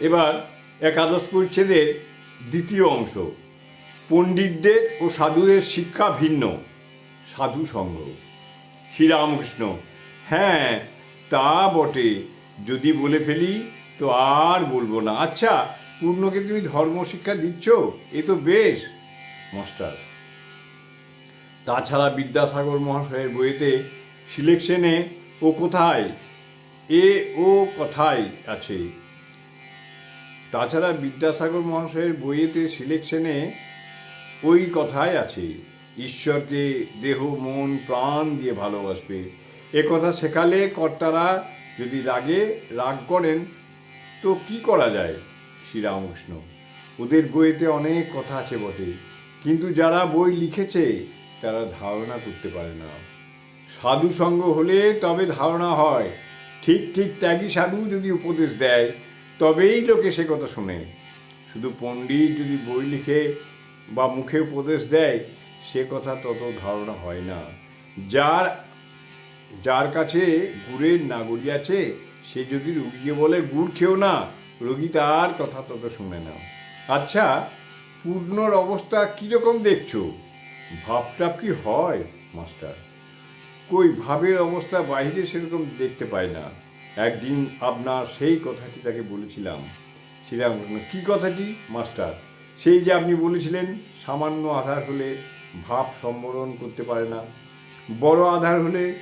এবার একাদশ পরিচ্ছেদের দ্বিতীয় অংশ। পণ্ডিতদের ও সাধুদের শিক্ষা ভিন্ন। সাধু সঙ্গ শ্রীরামকৃষ্ণ হ্যাঁ তা বটে। যদি বলে ফেলি, তো আর বলব না। আচ্ছা পূর্ণকে তুমি ধর্ম শিক্ষা দিচ্ছ? এ তো বেশ। মাস্টার, তাছাড়া বিদ্যাসাগর মহাশয়ের বইতে সিলেকশনে ও কোথায়? এ ও কথায় আছে? তাছাড়া বিদ্যাসাগর মহাশয়ের বইয়েতে সিলেকশনে ওই কথাই আছে। ঈশ্বরকে দেহ, মন, প্রাণ দিয়ে ভালোবাসবে। কথা শেখালে কর্তারা যদি রাগে রাগ করেন, তো কি করা যায়? শ্রীরামকৃষ্ণ, ওদের বইতে অনেক কথা আছে বটে। কিন্তু যারা বই লিখেছে, তারা ধারণা করতে পারে না। সাধু সঙ্গ হলে তবে ধারণা হয়। ঠিক ঠিক ত্যাগী সাধু যদি উপদেশ দেয় তবেই লোকে সে কথা শোনে। শুধু পণ্ডিত যদি বই লিখে বা মুখে উপদেশ দেয়, সে কথা তত ধারণা হয় না। যার যার কাছে গুড়ের নাগরি আছে, সে যদি রুগীকে বলে, গুড় খেও না রোগী তার কথা তত শুনে না। আচ্ছা পূর্ণর অবস্থা কীরকম দেখছ? ভাবটাপ কি হয়, মাস্টার? কই, ভাবের অবস্থা বাইরে সেরকম দেখতে পায় না। একদিন আপনার সেই কথাটি তাকে বলেছিলাম। শ্রীরামকৃষ্ণ কী কথাটি, মাস্টার? সেই যে আপনি বলেছিলেন, সামান্য আধার হলে ভাব সম্বরণ করতে পারে না। বড় আধার হলে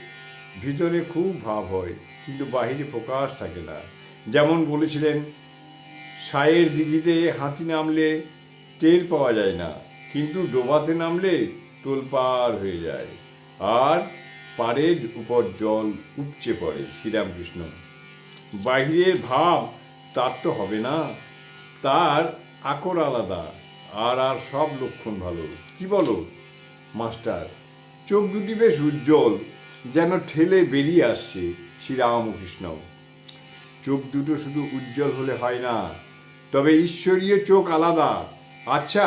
ভিতরে খুব ভাব হয়, কিন্তু বাহিরে প্রকাশ থাকে না। যেমন বলেছিলেন, সায়ের দিঘিতে হাতি নামলে টের পাওয়া যায় না, কিন্তু ডোবাতে নামলে তোলপার হয়ে যায়। আর পাড়ের উপর জল উপচে পড়ে শ্রীরামকৃষ্ণ। বাহিরের ভাব, তার তো হবে না। তার আকর আলাদা, আর আর সব লক্ষণ ভালো। কি বলো, মাস্টার? চোখ দুটি বেশ উজ্জ্বল, যেন ঠেলে বেরিয়ে আসছে শ্রীরামকৃষ্ণ। চোখ দুটো শুধু উজ্জ্বল হলে হয় না, তবে ঈশ্বরীয় চোখ আলাদা। আচ্ছা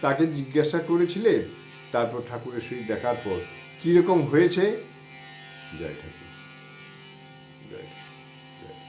তাকে জিজ্ঞাসা করেছিলে? তারপর ঠাকুরের সহিত দেখার পর কীরকম হয়েছে? জয় ঠাকুর। জয়